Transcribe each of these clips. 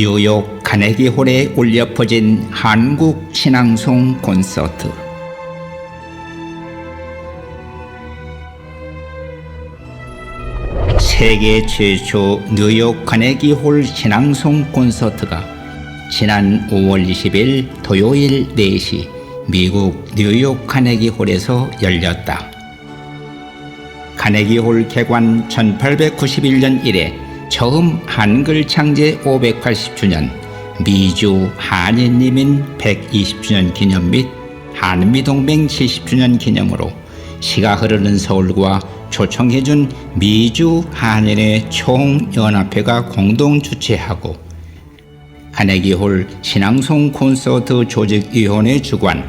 뉴욕 카네기홀에 울려 퍼진 한국 신앙송 콘서트. 세계 최초 뉴욕 카네기홀 신앙송 콘서트가 지난 5월 20일 토요일 4시 미국 뉴욕 카네기홀에서 열렸다. 카네기홀 개관 1891년 이래 처음 한글 창제 580주년 미주 한인님인 120주년 기념 및 한미동맹 70주년 기념으로 시가 흐르는 서울과 초청해준 미주 한인의 총연합회가 공동 주최하고 카네기홀 신앙송 콘서트 조직위원회 주관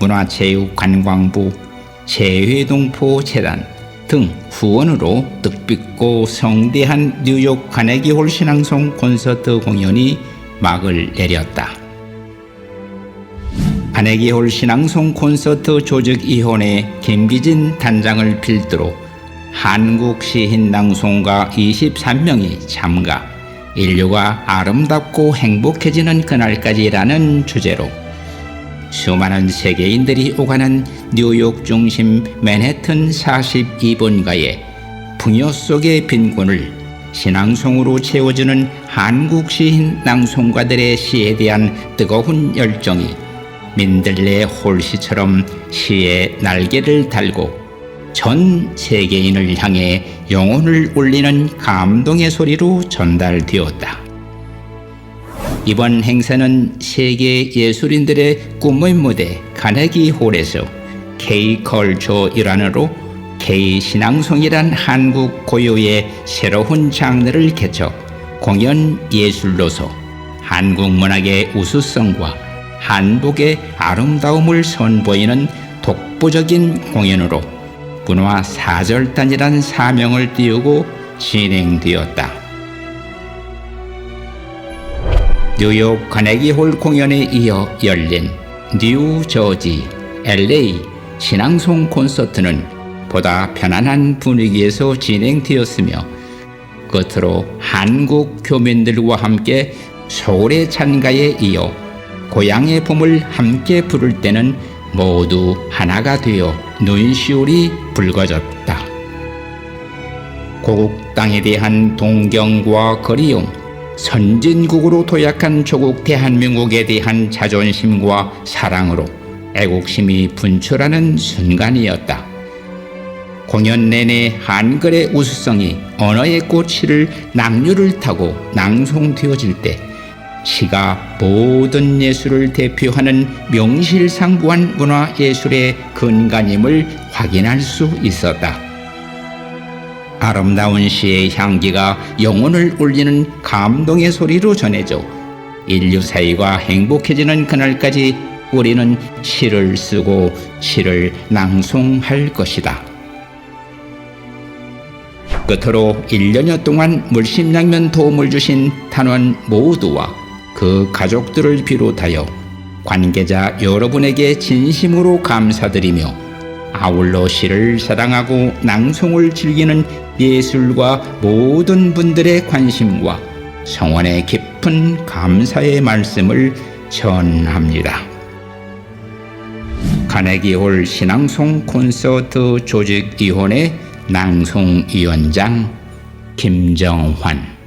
문화체육관광부 재회동포 재단 등 후원으로 뜻깊고 성대한 뉴욕 카네기홀 신앙송 콘서트 공연이 막을 내렸다. 카네기홀 신앙송 콘서트 조직 위원회 김기진 단장을 필두로 한국 시인 낭송가 23명이 참가, 인류가 아름답고 행복해지는 그날까지라는 주제로 수많은 세계인들이 오가는 뉴욕 중심 맨해튼 42번가의 풍요 속의 빈곤을 신앙송으로 채워주는 한국 시인 낭송가들의 시에 대한 뜨거운 열정이 민들레 홀씨처럼 시의 날개를 달고 전 세계인을 향해 영혼을 울리는 감동의 소리로 전달되었다. 이번 행사는 세계 예술인들의 꿈의 무대 카네기 홀에서 K-컬처 일환으로 K-신앙송이란 한국 고유의 새로운 장르를 개척 공연 예술로서 한국 문학의 우수성과 한복의 아름다움을 선보이는 독보적인 공연으로 문화 사절단이란 사명을 띄우고 진행되었다. 뉴욕 카네기홀 공연에 이어 열린 뉴 저지, LA 신앙송 콘서트는 보다 편안한 분위기에서 진행되었으며 끝으로 한국 교민들과 함께 서울의 찬가에 이어 고향의 봄을 함께 부를 때는 모두 하나가 되어 눈시울이 붉어졌다. 고국 땅에 대한 동경과 그리움, 선진국으로 도약한 조국 대한민국에 대한 자존심과 사랑으로 애국심이 분출하는 순간이었다. 공연 내내 한글의 우수성이 언어의 꽃을 낭류를 타고 낭송되어질 때 시가 모든 예술을 대표하는 명실상부한 문화예술의 근간임을 확인할 수 있었다. 아름다운 시의 향기가 영혼을 울리는 감동의 소리로 전해져 인류 사회가 행복해지는 그날까지 우리는 시를 쓰고 시를 낭송할 것이다. 끝으로 1년여 동안 물심양면 도움을 주신 단원 모두와 그 가족들을 비롯하여 관계자 여러분에게 진심으로 감사드리며 아울러 시를 사랑하고 낭송을 즐기는 예술과 모든 분들의 관심과 성원의 깊은 감사의 말씀을 전합니다. 카네기홀 신앙송 콘서트 조직위원회 낭송위원장 김정환